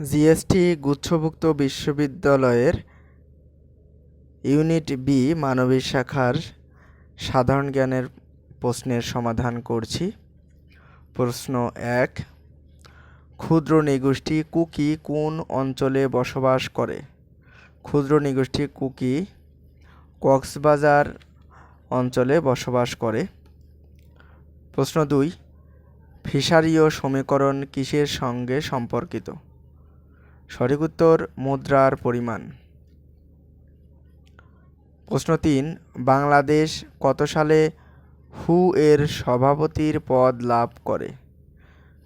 GST গুচ্ছভুক্ত বিশ্ববিদ্যালয়ের unit B মানবিক শাখার সাধারণ জ্ঞানের প্রশ্নের সমাধান করছি। প্রশ্ন এক, ক্ষুদ্র নিগোষ্ঠী কুকি কোন অঞ্চলে বসবাস করে? ক্ষুদ্র নিগোষ্ঠী কুকি কক্সবাজার অঞ্চলে বসবাস করে। প্রশ্ন দুই ফিশারিও সমীকরণ কিসের সঙ্গে সম্পর্কিত? সঠিক উত্তর মুদ্রার পরিমাণ। প্রশ্ন তিন, বাংলাদেশ কত সালে হু এর সভাপতির পদ লাভ করে?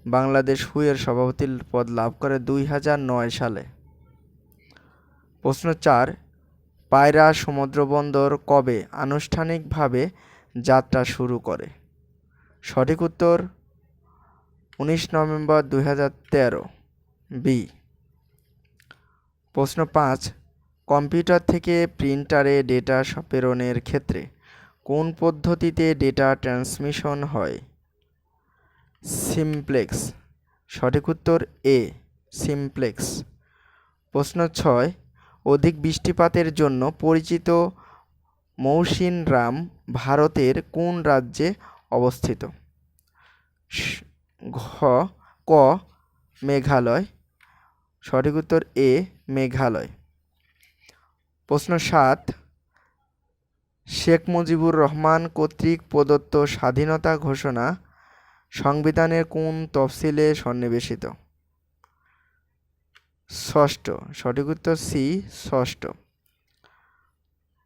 বাংলাদেশ হু এর সভাপতির পদ লাভ করে দুই হাজার নয় সালে। প্রশ্ন চার, পায়রা সমুদ্রবন্দর কবে আনুষ্ঠানিকভাবে যাত্রা শুরু করে? সঠিক উত্তর, উনিশ নভেম্বর দুই হাজার তেরো, বি। প্রশ্ন পাঁচ, কম্পিউটার থেকে প্রিন্টারে ডেটা প্রেরণের ক্ষেত্রে কোন পদ্ধতিতে ডেটা ট্রান্সমিশন হয়? সিমপ্লেক্স। সঠিক উত্তর এ, সিমপ্লেক্স। প্রশ্ন ছয়, অধিক বৃষ্টিপাতের জন্য পরিচিত মৌসিনরাম ভারতের কোন রাজ্যে অবস্থিত? ঘ, ক, মেঘালয়। সঠিক উত্তর এ, মেঘালয়। প্রশ্ন সাত, শেখ মুজিবুর রহমান কর্তৃক প্রদত্ত স্বাধীনতা ঘোষণা সংবিধানের কোন তফসিলে সন্নিবেশিত? ষষ্ঠ, সঠিক উত্তর সি, ষষ্ঠ।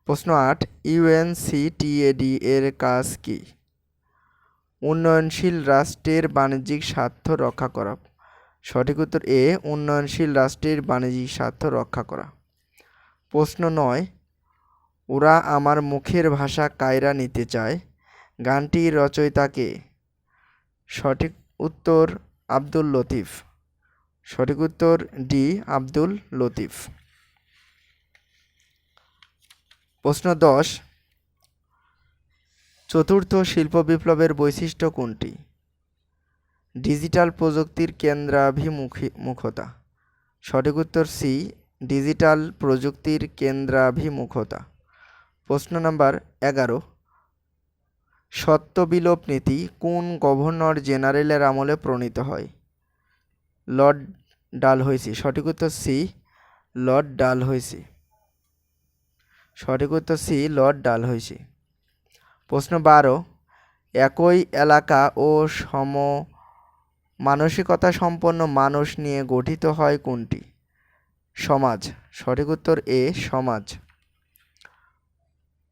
প্রশ্ন আট ইউএনসিটিএডি এর কাজ কি? উন্নয়নশীল রাষ্ট্রের বাণিজ্যিক স্বার্থ রক্ষা করা। সঠিক উত্তর এ, উন্নয়নশীল রাষ্ট্রের বাণিজ্যিক স্বার্থ রক্ষা করা। প্রশ্ন নয়, ওরা আমার মুখের ভাষা কায়রা নিতে চায়। গানটির রচয়িতাকে। সঠিক উত্তর আব্দুল লতিফ। সঠিক উত্তর ডি, আব্দুল লতিফ। প্রশ্ন দশ, চতুর্থ শিল্প বিপ্লবের বৈশিষ্ট্য কোনটি? ডিজিটাল প্রযুক্তির কেন্দ্রাভিমুখী, মুখতা। সঠিক উত্তর সি ডিজিটাল প্রযুক্তির কেন্দ্রাভিমুখতা। প্রশ্ন নাম্বার এগারো। সত্যবিলোপ নীতি কোন গভর্নর জেনারেলের আমলে প্রণীত হয়? Lord Dalhousie. সঠিক উত্তর সি লর্ড ডালহৌসি। সঠিক উত্তর সি লর্ড ডালহৌসি। প্রশ্ন বারো। একই এলাকা ও সম মানসিকতা সম্পন্ন মানুষ নিয়ে গঠিত হয় কোনটি? সমাজ। সঠিক উত্তর এ, সমাজ।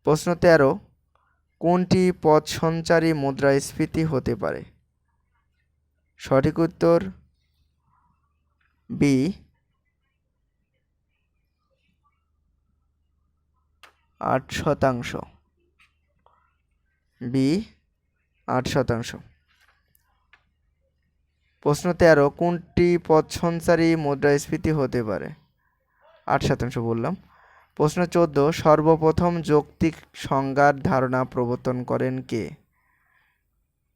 প্রশ্ন তেরো, কোনটি পথ সঞ্চারী মুদ্রাস্ফীতি হতে পারে? সঠিক উত্তর বি, আট শতাংশ। বি, আট শতাংশ। প্রশ্ন তেরো কোনটি পথ মুদ্রাস্ফীতি হতে পারে? আট শতাংশ বললাম। প্রশ্ন চোদ্দ, সর্বপ্রথম যৌক্তিক সংজ্ঞার ধারণা প্রবর্তন করেন কে?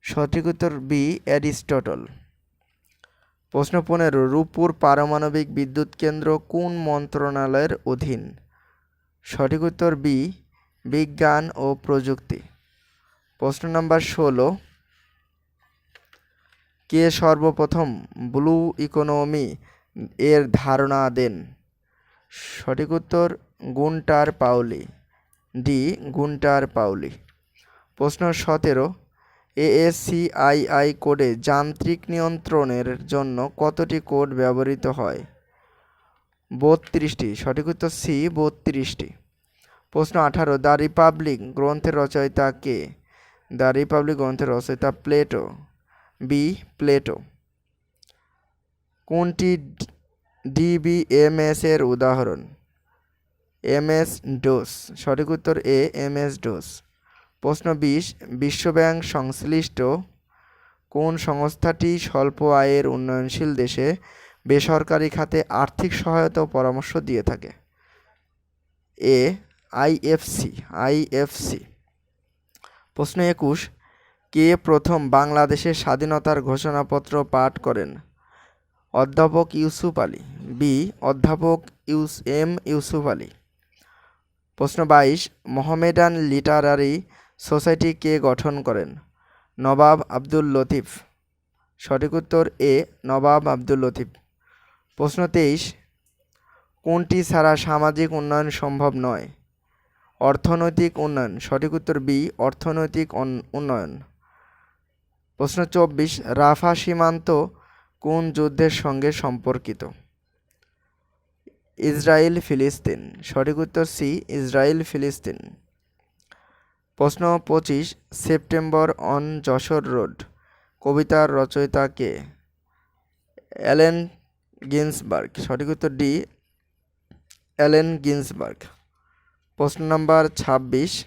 সঠিক উত্তর বি, অ্যারিস্টটল। প্রশ্ন পনেরো, রূপপুর পারমাণবিক বিদ্যুৎ কেন্দ্র কোন মন্ত্রণালয়ের অধীন? সঠিক উত্তর বি, বিজ্ঞান ও প্রযুক্তি। প্রশ্ন নাম্বার ষোলো কে সর্বপ্রথম ব্লু ইকোনমি এর ধারণা দেন? সঠিক উত্তর Gunter Pauli D, Gunter Pauli প্রশ্ন সতেরো এএসসিআইআই কোডে যান্ত্রিক নিয়ন্ত্রণের জন্য কতটি কোড ব্যবহৃত হয়? বত্রিশটি। সঠিক উত্তর সি, বত্রিশটি। প্রশ্ন আঠারো, দ্য রিপাবলিক গ্রন্থের রচয়িতা কে? দ্য রিপাবলিক গ্রন্থের রচয়িতা প্লেটো। B, Plato. কোনটি ডিবি ডিবিএমএস এর উদাহরণ? এমএস ডোস সঠিক উত্তর এ এমএস ডোস প্রশ্ন বিশ, বিশ্বব্যাংক সংশ্লিষ্ট কোন সংস্থাটি স্বল্প আয়ের উন্নয়নশীল দেশে বেসরকারি খাতে আর্থিক সহায়তা পরামর্শ দিয়ে থাকে? এ আইএফসি আইএফসি প্রশ্ন একুশ কে প্রথম বাংলাদেশের স্বাধীনতার ঘোষণাপত্র পাঠ করেন? অধ্যাপক ইউসুফ আলী, বি, অধ্যাপক ইউস, এম, ইউসুফ আলী। প্রশ্ন বাইশ, মোহামেডান লিটারারি সোসাইটি কে গঠন করেন? নবাব আব্দুল লতিফ। সঠিক উত্তর এ, নবাব আব্দুল লতিফ। প্রশ্ন তেইশ, কোনটি ছাড়া সামাজিক উন্নয়ন সম্ভব নয়? অর্থনৈতিক উন্নয়ন। সঠিক উত্তর বি, অর্থনৈতিক উন্নয়ন। প্রশ্ন চব্বিশ, রাফা সীমান্ত কোন যুদ্ধের সঙ্গে সম্পর্কিত? ইসরায়েল, ফিলিস্তিন। সঠিক উত্তর সি, ইসরায়েল, ফিলিস্তিন। প্রশ্ন পঁচিশ, সেপ্টেম্বর অন যশোর রোড। কবিতার রচয়িতা কে? Allen Ginsberg. সঠিক উত্তর ডি, অ্যালেন গিন্সবার্গ। প্রশ্ন নাম্বার ছাব্বিশ,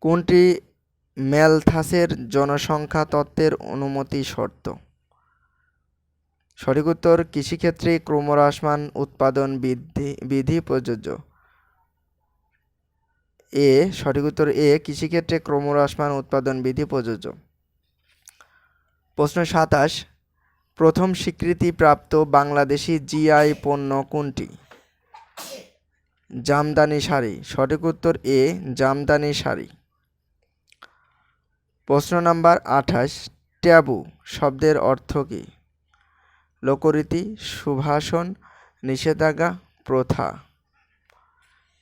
কোনটি ম্যালথাসের জনসংখ্যা তত্ত্বের অনুমতি শর্ত। সঠিক উত্তর, কৃষিক্ষেত্রে ক্রমহ্রাসমান উৎপাদন বৃদ্ধি বিধি প্রযোজ্য। এ, সঠিক উত্তর এ, কৃষিক্ষেত্রে ক্রমহ্রাসমান উৎপাদন বিধি প্রযোজ্য। প্রশ্ন সাতাশ, প্রথম স্বীকৃতিপ্রাপ্ত বাংলাদেশি জিআই পণ্য কোনটি? জামদানি শাড়ি। সঠিক উত্তর এ, জামদানি শাড়ি। প্রশ্ন নাম্বার আঠাশ, ট্যাবু শব্দের অর্থ কী? লোকরীতি, সুভাষণ, নিষেধাজ্ঞা, প্রথা।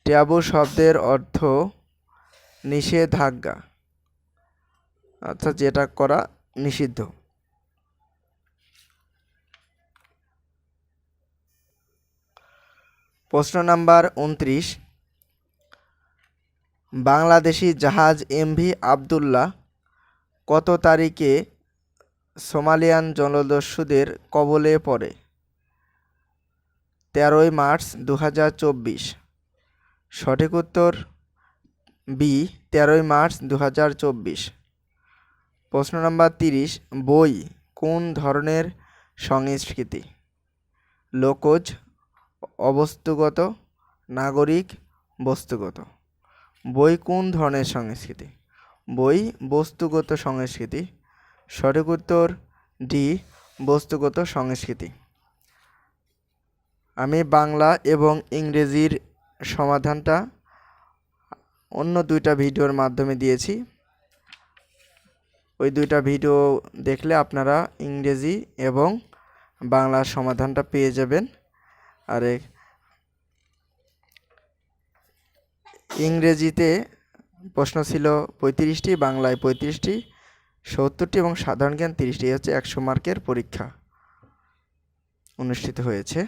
ট্যাবু শব্দের অর্থ নিষেধাজ্ঞা। অর্থাৎ যেটা করা নিষিদ্ধ। প্রশ্ন নাম্বার উনত্রিশ, বাংলাদেশি জাহাজ এমভি আবদুল্লাহ কত তারিখে সোমালিয়ান জলদস্যুদের কবলে পড়ে? তেরোই মার্চ দু হাজার চব্বিশ। সঠিক উত্তর বি, তেরোই মার্চ দু হাজার চব্বিশ। প্রশ্ন নাম্বার তিরিশ, বই কোন ধরনের সংস্কৃতি? লোকজ, অবস্তুগত, নাগরিক, বস্তুগত। বই কোন ধরনের সংস্কৃতি? বই, বস্তুগত সংস্কৃতি। সঠিক উত্তর ডি, বস্তুগত সংস্কৃতি। আমি বাংলা এবং ইংরেজির সমাধানটা অন্য দুইটা ভিডিওর মাধ্যমে দিয়েছি। ওই দুইটা ভিডিও দেখলে আপনারা ইংরেজি এবং বাংলার সমাধানটা পেয়ে যাবেন। আর, ইংরেজিতে প্রশ্ন ছিল পঁয়ত্রিশটি, বাংলায় পঁয়ত্রিশটি, সত্তরটি এবং সাধারণ জ্ঞান তিরিশটি। হচ্ছে একশো মার্কের পরীক্ষা অনুষ্ঠিত হয়েছে।